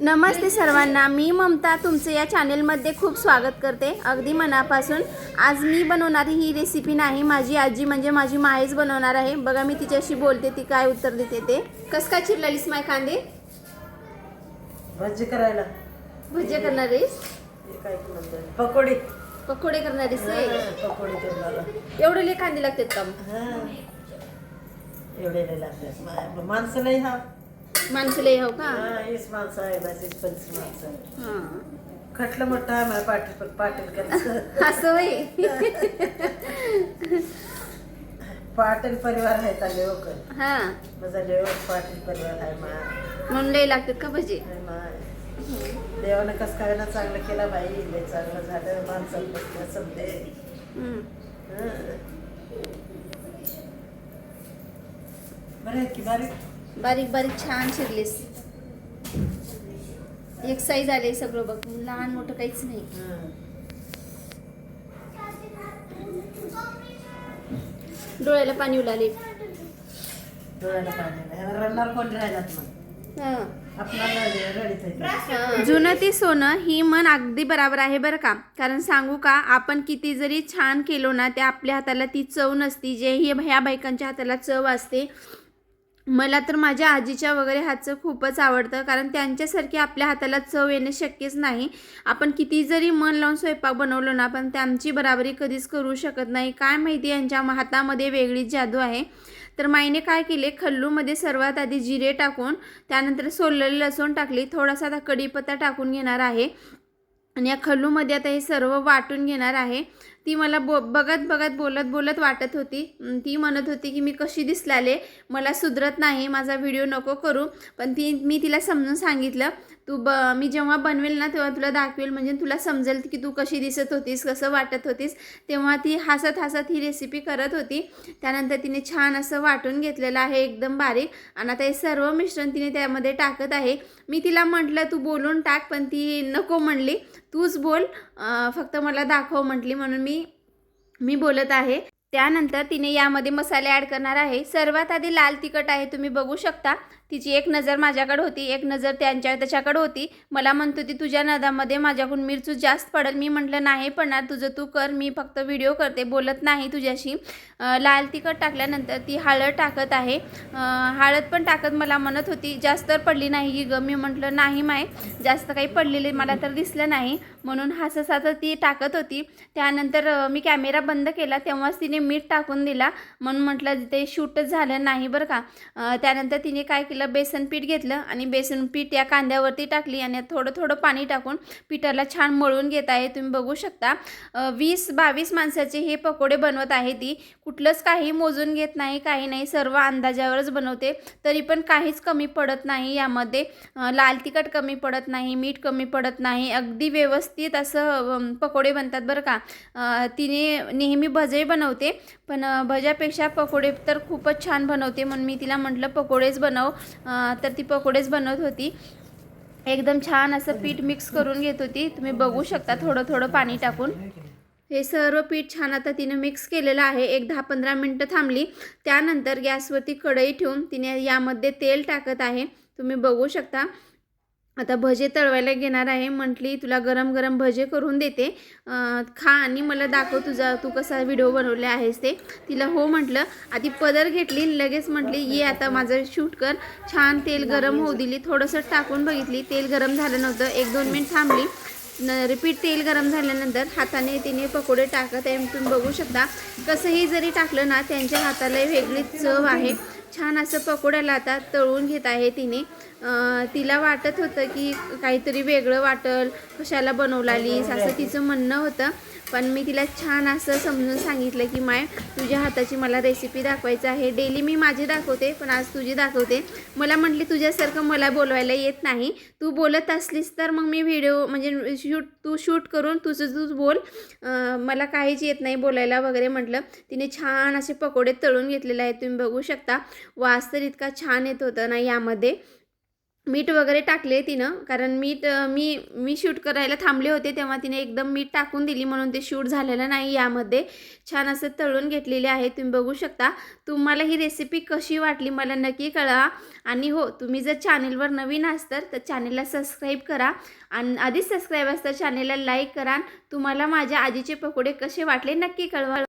नमस्ते सर्वांना मी ममता तुमचं या चॅनेलमध्ये खूप स्वागत करते. अगदी मनापासून. आज मी बनवणारी ही रेसिपी नाही माझी आजी म्हणजे माझी माईच बनवणार आहे. बघा मी तिच्याशी बोलते ती काय उत्तर देते ते. कस काय चिरलालीस माय कांदे? भजी करायला. भजे करणार आहेस पकोडी. पकोडे करणार आहेस? पकोडी एवढे लई कांदे लागतात का? एवढे माणसं नाही हा. माणसं लई हो का? हा हीच माणसं आहे बस हीच पंच माणसं हां. खटलं मोठं आहे मला पाटील पाटील करायचं. असं होय? पाटील परिवार आहे चालले लोक हां. माझा देवर पाटील परिवार आहे मा. म्हणून लई लागतात का भजे? आहे देवानं कसं काय ना चांगलं केलं बाई लय चांगलं झालं माणसाला समजे. हम्म. बरं की बारीक? बारीक बारीक छान चिरलीस एक साईज आले सगळं बघ. लहान मोठं काहीच नाही. डोळ्याला पाणी उलाले. डोळ्याला पाणी नाही रडणार कोण राहिलात मग? आपल्याला रडीत आहे जुनं ते सोनं ही मन अगदी बराबर आहे बरं का. कारण सांगू का आपण किती जरी छान केलो ना ते आपल्या हाताला ती चव नसती. जे ही ह्या बायकांच्या हाताला चव असते मला तर माझ्या आजीच्या वगैरे हातचं खूपच आवडतं कारण त्यांच्यासारखी आपल्या हाताला चव येणं शक्यच नाही. आपण किती जरी मन लावून स्वयंपाक बनवलो ना पण त्यांची बराबरी कधीच करू शकत नाही. काय माहिती यांच्या हातामध्ये वेगळीच जादू आहे. तर माईने काय केले खल्लूमध्ये सर्वात आधी जिरे टाकून त्यानंतर सोललेली लसूण टाकली. थोडासा आता कढीपत्ता टाकून घेणार आहे. आणि या खल्लूमध्ये आता हे सर्व वाटून घेणार आहे. ती मला बो बघत बघत बोलत बोलत वाटत होती. ती म्हणत होती की मी कशी दिसलाले? मला सुधरत नाही माझा व्हिडिओ नको करू. पण ती मी तिला समजून सांगितलं तू ब मी जेव्हा बनवेल ना तेव्हा तुला दाखवेल. म्हणजे तुला समजेल की तू कशी दिसत होतीस कसं वाटत होतीस. तेव्हा ती हसत हसत ही रेसिपी करत होती. त्यानंतर तिने छान असं वाटून घेतलेलं आहे एकदम बारीक. आणि आता हे सर्व मिश्रण तिने त्यामध्ये टाकत आहे. मी तिला म्हटलं तू बोलून टाक पण ती नको म्हणली. तूच बोल. फक्त मला दाखव म्हटली. म्हणून मी मी बोलत आहे. त्यानंतर तिने यामध्ये मसाले ॲड करणार आहे. सर्वात आधी लाल तिखट आहे तुम्ही बघू शकता. तिची एक नजर माझ्याकडे होती एक नजर त्यांच्या त्याच्याकडे होती. मला म्हणत होती तुझ्या नदामध्ये माझ्याकडून मिरचू जास्त पडेल. मी म्हटलं नाही पडणार तुझं तू कर मी फक्त व्हिडिओ करते बोलत नाही तुझ्याशी. लाल तिखट टाकल्यानंतर ती हळद टाकत आहे. हळद पण टाकत मला म्हणत होती जास्त तर पडली नाही की ग. मी म्हटलं नाही माय जास्त काही पडलेले मला तर दिसलं नाही. म्हणून हसत हसत ती टाकत होती. त्यानंतर मी कॅमेरा बंद केला तेव्हाच तिने मीठ टाकून दिला. म्हणून म्हटलं ते शूटच झालं नाही बरं का. त्यानंतर तिने काय केलं बेसन पीठ घेतलं आणि बेसन पीठ या कांद्यावरती टाकली आणि थोडं थोडं पाणी टाकून पिठाला छान मळून घेत आहे. तुम्ही बघू शकता वीस बावीस माणसाचे हे पकोडे बनवत आहे ती. कुठलंच काही मोजून घेत नाही काही नाही सर्व अंदाजावरच बनवते. तरी पण काहीच कमी पडत नाही यामध्ये. लाल तिखट कमी पडत नाही मीठ कमी पडत नाही. अगदी व्यवस्थित असं पकोडे बनतात बरं का. तिने नेहमी भजे बनवते पण भज्यापेक्षा पकोडे तर खूपच छान बनवते. म्हणून मी तिला म्हटलं पकोडेच बनव. तर ती पकोडेच बनवत होती. एकदम छान असं पीठ मिक्स करून घेत होती. तुम्ही बघू शकता थोडं थोडं पाणी टाकून. हे सर्व पीठ छान आता तिने मिक्स केलेलं आहे. एक दहा पंधरा मिनटं थांबली. त्यानंतर गॅसवरती कढई ठेवून तिने यामध्ये तेल टाकत आहे. तुम्ही बघू शकता. आता भजे तळवायला घेणार आहे. म्हटली तुला गरम गरम भजे करून देते. खा आणि मला दाखव तुझा तू कसा व्हिडिओ बनवले आहेस ते. तिला हो म्हटलं. आधी पदर घेतली लगेच म्हटली ये आता माझं शूट कर. छान तेल गरम होऊ दिली. थोडंसं टाकून बघितली. तेल गरम झालं नव्हतं. एक दोन मिनिट थांबली. न रिपीट तेल गरम झाल्यानंतर हाताने तिने पकोडे टाकत आहे. तुम्ही बघू शकता. कसंही जरी टाकलं ना त्यांच्या हाताला वेगळीच चव आहे. छान असं पकोड्याला आता तळून घेत आहे तिने. तिला वाटत होतं की काहीतरी वेगळं वाटल कशाला बनवलालीस असं तिचं म्हणणं होतं. पण मी तिला छान असं समजून सांगितलं की माय तुझ्या हाताची मला रेसिपी दाखवायचं आहे. डेली मी माझी दाखवते पण आज तुझी दाखवते. मला म्हटली तुझ्यासारखं मला बोलवायला येत नाही. तू बोलत असलीस तर मग मी व्हिडिओ म्हणजे शूट तू शूट करून तुझं तूच बोल. मला काहीच येत नाही बोलायला वगैरे म्हटलं. तिने छान असे पकोडे तळून घेतलेले आहेत. तुम्ही बघू शकता. वास तर इतका छान येत होता ना यामध्ये. मीठ वगैरे टाकले तिनं कारण मीठ मी मी शूट करायला थांबले होते तेव्हा तिने एकदम मीठ टाकून दिली म्हणून ते शूट झालेलं नाही यामध्ये. छान असं तळून घेतलेले आहे तुम्ही बघू शकता. तुम्हाला ही रेसिपी कशी वाटली मला नक्की कळवा. आणि हो तुम्ही जर चॅनेलवर नवीन असतर तर चॅनेलला सबस्क्राईब करा. आणि आधीच सबस्क्राईब असतं चॅनेलला लाईक करा. तुम्हाला माझ्या आजीचे पकोडे कसे वाटले नक्की कळवा.